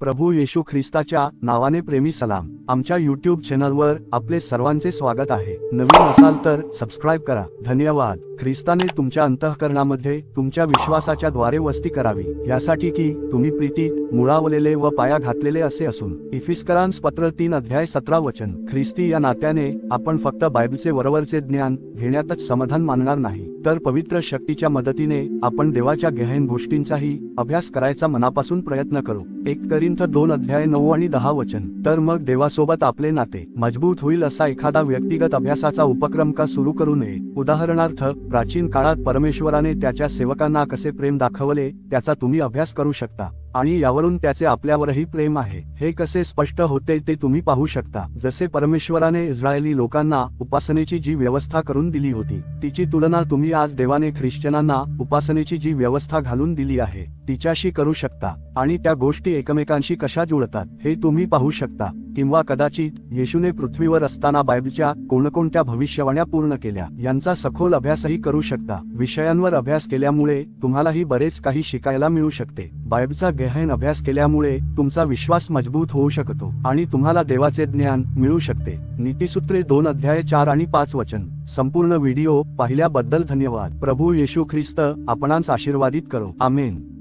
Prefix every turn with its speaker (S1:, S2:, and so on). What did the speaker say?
S1: प्रभू येशू ख्रिस्ताच्या नावाने प्रेमी सलाम. आमच्या यूट्यूब चॅनलवर आपले सर्वांचे स्वागत आहे. नवीन असाल तर सबस्क्राईब करा. धन्यवाद. ख्रिस्ताने तुमच्या अंतःकरणामध्ये तुमच्या विश्वासाच्या द्वारे वस्ती करावी. यासाठी की तुम्ही प्रीतीत मुळावलेले व पाया घातलेले असे असून इफिस्करांस पत्र तीन अध्याय सतरा वचन. ख्रिस्ती या नात्याने आपण फक्त बायबलचे वरवरचे ज्ञान घेण्यातच समाधान मानणार नाही. तर पवित्र शक्तीच्या मदतीने आपण देवाच्या गहन गोष्टींचाही अभ्यास करायचा मनापासून प्रयत्न करू. एक करिंथ दोन अध्याय नऊ आणि दहा वचन. तर मग सोबत आपले नाते मजबूत होईल असा एखादा व्यक्तिगत अभ्यासाचा उपक्रम का सुरू करू नये? उदाहरणार्थ प्राचीन काळात परमेश्वराने त्याच्या सेवकांना कसे प्रेम दाखवले त्याचा तुम्ही अभ्यास करू शकता. आणि यावरून त्याचे आपल्यावरही प्रेम आहे. हे कसे स्पष्ट होते ते तुम्ही पाहू शकता. जसे परमेश्वराने इस्रायली लोकांना उपासनेची जी व्यवस्था करून दिली होती तिची तुलना तुम्ही आज देवाने ख्रिश्चनांना उपासनेची जी व्यवस्था घालून दिली आहे तिच्याशी करू शकता. आणि त्या गोष्टी एकमेकांशी कशा जुळतात हे तुम्ही पाहू शकता. किंवा कदाचित येशूने पृथ्वीवर असताना बायबलच्या कोणकोणत्या भविष्यवाण्या पूर्ण केल्या यांचा सखोल अभ्यासही करू शकता. विषयांवर अभ्यास केल्यामुळे तुम्हालाही बरेच काही शिकायला मिळू शकते. बायबलचा गहन अभ्यास केल्यामुळे तुमचा विश्वास मजबूत होऊ शकतो आणि तुम्हाला देवाचे ज्ञान मिळू शकते. नीतिसूत्रे दोन अध्याय चार आणि पाच वचन. संपूर्ण व्हिडिओ पाहिल्याबद्दल धन्यवाद. प्रभू येशू ख्रिस्त आपणांस आशीर्वादित करो. आमेन.